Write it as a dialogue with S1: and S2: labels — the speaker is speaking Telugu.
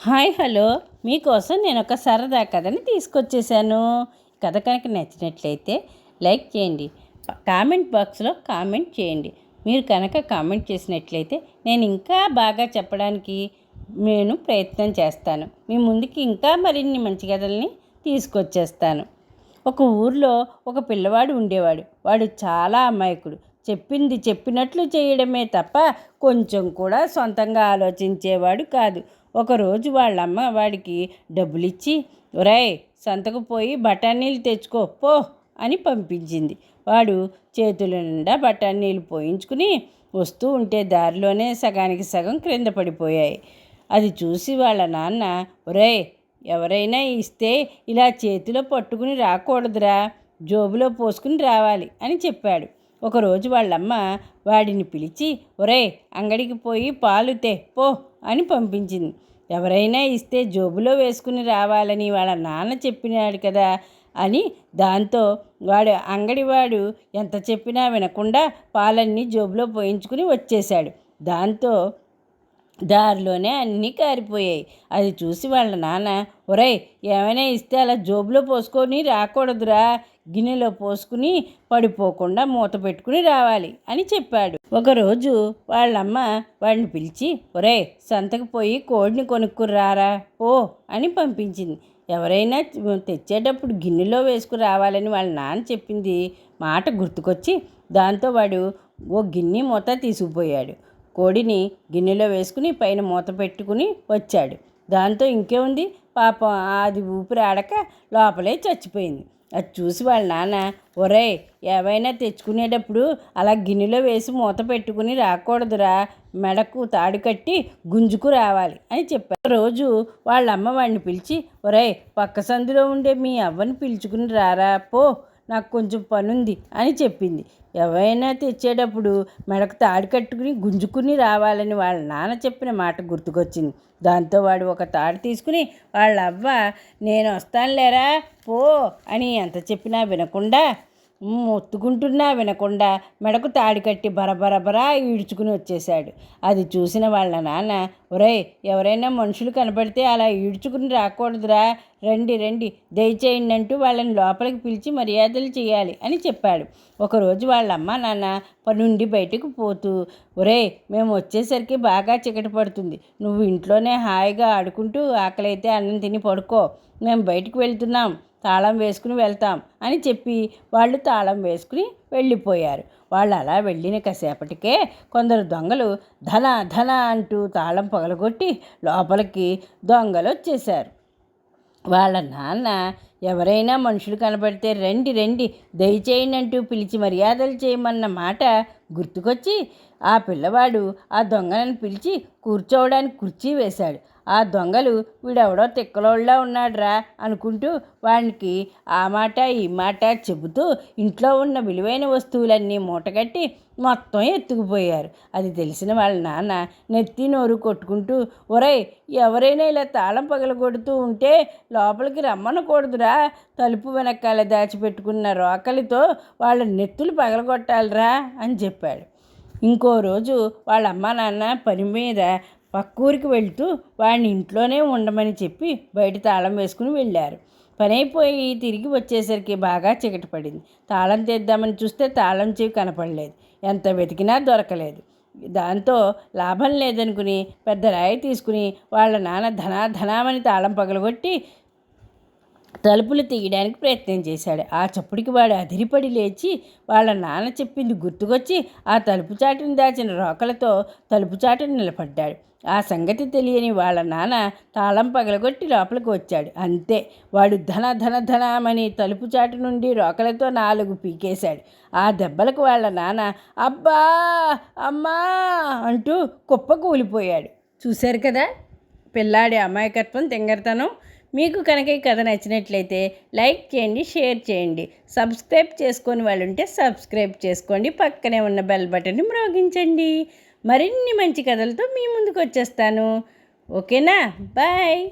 S1: Hi hello. మీకోసం నేను ఒక సరదా కథని తీసుకొచ్చేసాను. కథ కనుక నచ్చినట్లయితే లైక్ చేయండి. కామెంట్ బాక్స్లో కామెంట్ చేయండి. మీరు కనుక కామెంట్ చేసినట్లయితే నేను ఇంకా బాగా చెప్పడానికి నేను ప్రయత్నం చేస్తాను. మీ ముందుకి ఇంకా మరిన్ని మంచి కథల్ని తీసుకొచ్చేస్తాను. ఒక ఊర్లో ఒక పిల్లవాడు ఉండేవాడు. వాడు చాలా అమాయకుడు. చెప్పింది చెప్పినట్లు చేయడమే తప్ప కొంచెం కూడా సొంతంగా ఆలోచించేవాడు కాదు. ఒకరోజు వాళ్ళమ్మ వాడికి డబ్బులిచ్చి ఒరేయ్ సంతకు పోయి బఠానీలు తెచ్చుకో పో అని పంపించింది. వాడు చేతుల నిండా బఠానీలు పోయించుకుని వస్తూ ఉంటే దారిలోనే సగానికి సగం క్రింద పడిపోయాయి. అది చూసి వాళ్ళ నాన్న ఒరే ఎవరైనా ఇస్తే ఇలా చేతిలో పట్టుకుని రాకూడదురా జోబులో పోసుకుని రావాలి అని చెప్పాడు. ఒకరోజు వాళ్ళమ్మ వాడిని పిలిచి ఒరే అంగడికి పోయి పాలు తే పో అని పంపించింది. ఎవరైనా ఇస్తే జోబులో వేసుకుని రావాలని వాళ్ళ నాన్న చెప్పినాడు కదా అని దాంతో వాడు అంగడివాడు ఎంత చెప్పినా వినకుండా పాలన్నీ జోబులో పోయించుకుని వచ్చేశాడు. దాంతో దారిలోనే అన్నీ కారిపోయాయి. అది చూసి వాళ్ళ నాన్న ఒరే ఏమైనా ఇస్తే అలా జోబులో పోసుకొని రాకూడదురా. గిన్నెలో పోసుకుని పడిపోకుండా మూత పెట్టుకుని రావాలి అని చెప్పాడు. ఒకరోజు వాళ్ళమ్మ వాడిని పిలిచి ఒరే సంతకు పోయి కోడిని కొనుక్కురారా ఓ అని పంపించింది. ఎవరైనా తెచ్చేటప్పుడు గిన్నెలో వేసుకుని రావాలని వాళ్ళ నాన్న చెప్పింది మాట గుర్తుకొచ్చి దాంతో వాడు ఓ గిన్నె మూత తీసుకుపోయాడు. కోడిని గిన్నెలో వేసుకుని పైన మూత పెట్టుకుని వచ్చాడు. దాంతో ఇంకేముంది పాపం అది ఊపిరి ఆడక లోపలే చచ్చిపోయింది. అది చూసి వాళ్ళ నాన్న ఒరే ఏవైనా తెచ్చుకునేటప్పుడు అలా గిన్నెలో వేసి మూత పెట్టుకుని రాకూడదురా మెడకు తాడు కట్టి గుంజుకు రావాలి అని చెప్పారు రోజు వాళ్ళ అమ్మ వాడిని పిలిచి ఒరే పక్క సందులో ఉండే మీ అవ్వని పిలుచుకుని రారా పో నాకు కొంచెం పనుంది అని చెప్పింది. ఎవరైనా తెచ్చేటప్పుడు మెడకు తాడు కట్టుకుని గుంజుకుని రావాలని వాళ్ళ నాన్న చెప్పిన మాట గుర్తుకొచ్చింది. దాంతో వాడు ఒక తాడు తీసుకుని వాళ్ళ అవ్వ నేను వస్తానులేరా పో అని ఎంత చెప్పినా వినకుండా మొత్తుకుంటున్నా వినకుండా మెడకు తాడి కట్టి బరబరబరా ఈడ్చుకుని వచ్చేశాడు. అది చూసిన వాళ్ళ నాన్న ఒరేయ్ ఎవరైనా మనుషులు కనపడితే అలా ఈడ్చుకుని రాకూడదురా. రండి రండి దయచేయండి అంటూ వాళ్ళని లోపలికి పిలిచి మర్యాదలు చేయాలి అని చెప్పాడు. ఒకరోజు వాళ్ళ అమ్మ నాన్న పనుండి బయటకు పోతూ ఒరే మేము వచ్చేసరికి బాగా చికటి పడుతుంది. నువ్వు ఇంట్లోనే హాయిగా ఆడుకుంటూ ఆకలైతే అన్నం తిని పడుకో. మేము బయటకు వెళ్తున్నాం. తాళం వేసుకుని వెళ్తాం అని చెప్పి వాళ్ళు తాళం వేసుకుని వెళ్ళిపోయారు. వాళ్ళు అలా వెళ్ళిన కాసేపటికే కొందరు దొంగలు ధన ధన అంటూ తాళం పగలగొట్టి లోపలికి దొంగలు వచ్చేశారు వాళ్ళ నాన్న ఎవరైనా మనుషులు కనబడితే రండి రండి దయచేయండి అంటూ పిలిచి మర్యాదలు చేయమన్న మాట గుర్తుకొచ్చి ఆ పిల్లవాడు ఆ దొంగలను పిలిచి కూర్చోవడానికి కుర్చీ వేశాడు. ఆ దొంగలు వీడెవడో తిక్కలోళ్ళ ఉన్నాడురా అనుకుంటూ వానికి ఆ మాట ఈ మాట చెబుతూ ఇంట్లో ఉన్న విలువైన వస్తువులన్నీ మూటగట్టి మొత్తం ఎత్తుకుపోయారు. అది తెలిసిన వాళ్ళ నాన్న నెత్తి నోరు కొట్టుకుంటూ ఒరే ఎవరైనా ఇలా తాళం పగలగొడుతూ ఉంటే లోపలికి రమ్మనకూడదురా. తలుపు వెనకాల దాచిపెట్టుకున్న రోకలితో వాళ్ళ నెత్తులు పగలగొట్టాలిరా అని చెప్పాడు. ఇంకో రోజు వాళ్ళ అమ్మ నాన్న పని మీద పక్కూరికి వెళ్తూ వాడిని ఇంట్లోనే ఉండమని చెప్పి బయట తాళం వేసుకుని వెళ్ళారు. పని అయిపోయి తిరిగి వచ్చేసరికి బాగా చికటి పడింది. తాళం తెద్దామని చూస్తే తాళం చెవి కనపడలేదు. ఎంత వెతికినా దొరకలేదు. దాంతో లాభం లేదనుకుని పెద్ద రాయి తీసుకుని వాళ్ళ నాన్న ధనా ధనామని తాళం పగలగొట్టి తలుపులు తీయడానికి ప్రయత్నం చేశాడు. ఆ చప్పుడికి వాడు అదిరిపడి లేచి వాళ్ళ నాన్న చెప్పింది గుర్తుకొచ్చి ఆ తలుపు చాటుని దాచిన రోకలతో తలుపు చాటుని నిలబడ్డాడు. ఆ సంగతి తెలియని వాళ్ళ నాన్న తాళం పగలగొట్టి లోపలికి వచ్చాడు. అంతే వాడు ధన ధన ధనమని తలుపు చాటు నుండి రోకలతో నాలుగు పీకేశాడు. ఆ దెబ్బలకు వాళ్ళ నాన్న అబ్బా అమ్మా అంటూ కుప్ప కూలిపోయాడు చూశారు కదా పిల్లాడి అమాయకత్వం తింగరతనం. మీకు కనుక ఈ కథ నచ్చినట్లయితే లైక్ చేయండి షేర్ చేయండి. సబ్స్క్రైబ్ చేసుకొని వాళ్ళు ఉంటే సబ్స్క్రైబ్ చేసుకోండి. పక్కనే ఉన్న బెల్ బటన్ని మ్రోగించండి. మరిన్ని మంచి కథలతో మీ ముందుకు వచ్చేస్తాను ఓకేనా? బాయ్.